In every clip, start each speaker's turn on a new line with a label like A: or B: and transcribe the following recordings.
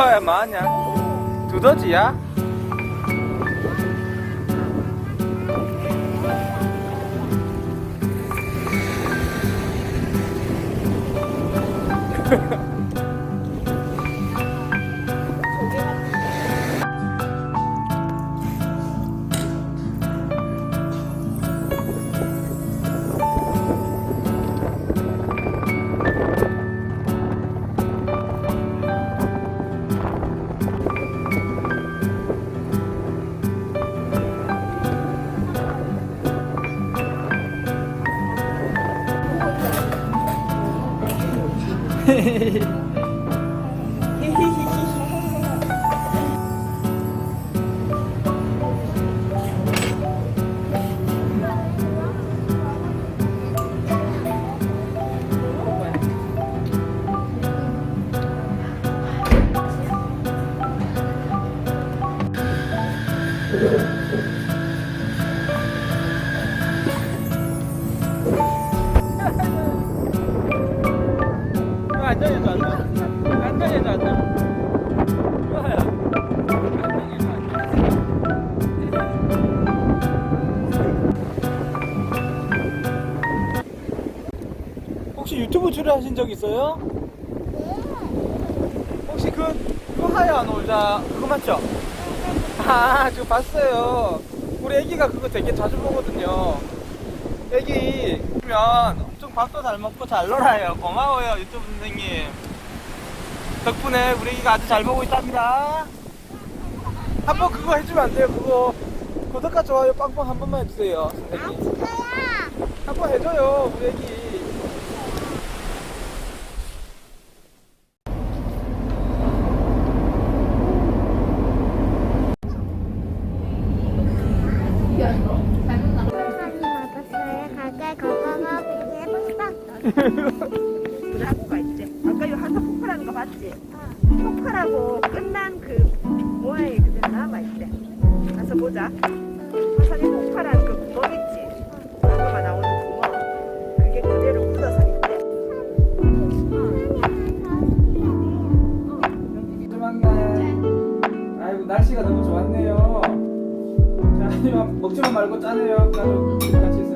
A: 뭐야 뭐하냐 두더지야? 앉아야죠 앉아 앉아야죠 앉아 좋아요 혹시 유튜브 출연하신 적 있어요? 혹시 그, 그 하얀 놀자 그거 맞죠? 아, 저 봤어요. 우리 애기가 그거 되게 자주 보거든요. 애기 보면 엄청 밥도 잘 먹고 잘 놀아요. 고마워요, 유튜브 선생님. 덕분에 우리 애기가 아주 잘 보고 있답니다. 한번 그거 해주면 안 돼요, 그거. 구독과 좋아요 빵빵 한 번만 해주세요, 선생님. 한 번 해줘요, 우리 애기.
B: 봤지? 폭발하고 끝난 그 모양이 그대로 남아있대. 가서 보자. 화산이 폭발한 그 구멍 있지? 마그마 나오는 구멍. 그게 그대로 묻어서 있대.
A: 조만간 아이고 날씨가 너무 좋았네요. 자, 이만 먹지만 말고 짜네요. 나도 같이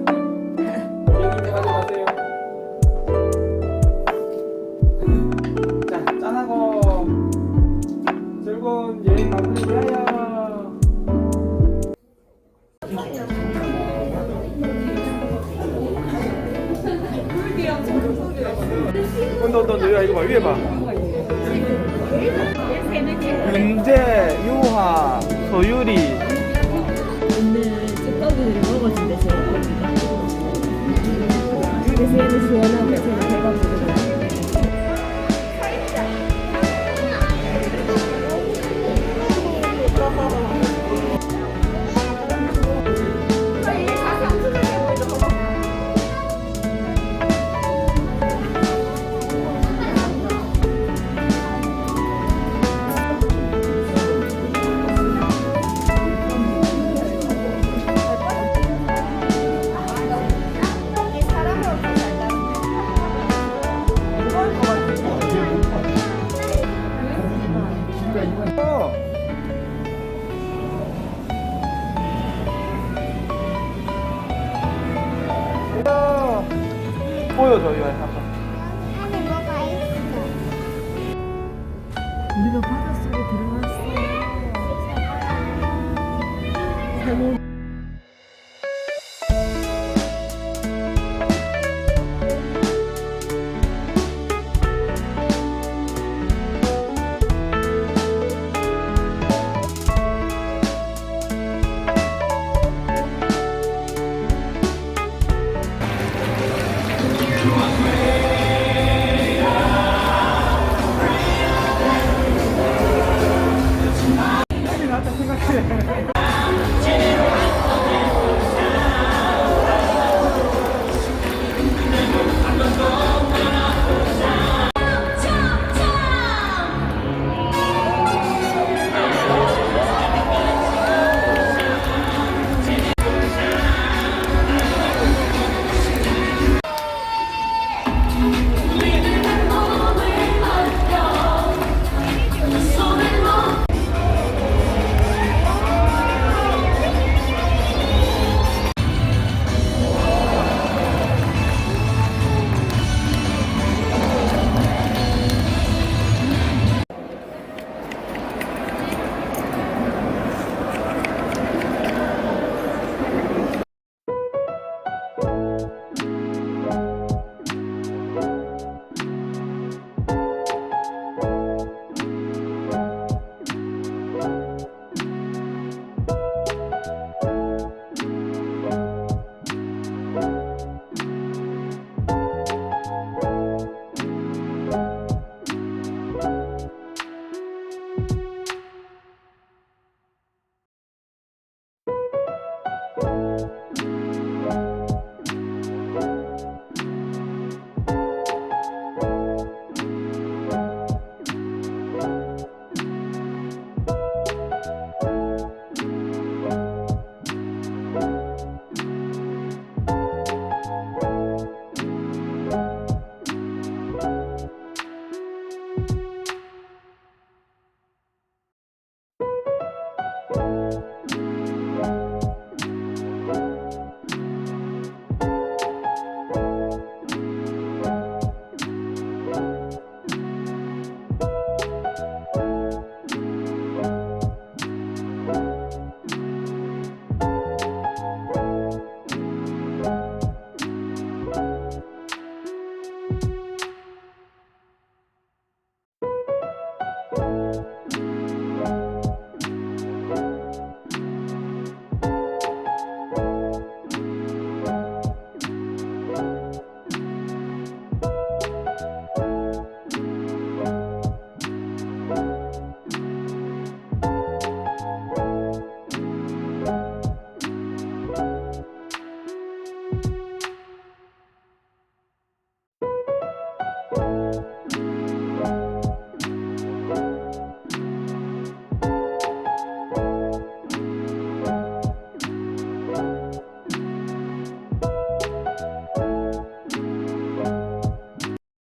A: 온다 온다 온다 야 이거 봐 위에 봐. 은재, 유화, 소유리.
C: 오늘 찌꺼기를 먹어준대 제 거기가 그래서 얘는 시원하고 저는 배가 부르고
A: 보여줘요 한번.
D: 안에 뭐가 있어?
C: 우리가 바닷속에 들어왔어 산이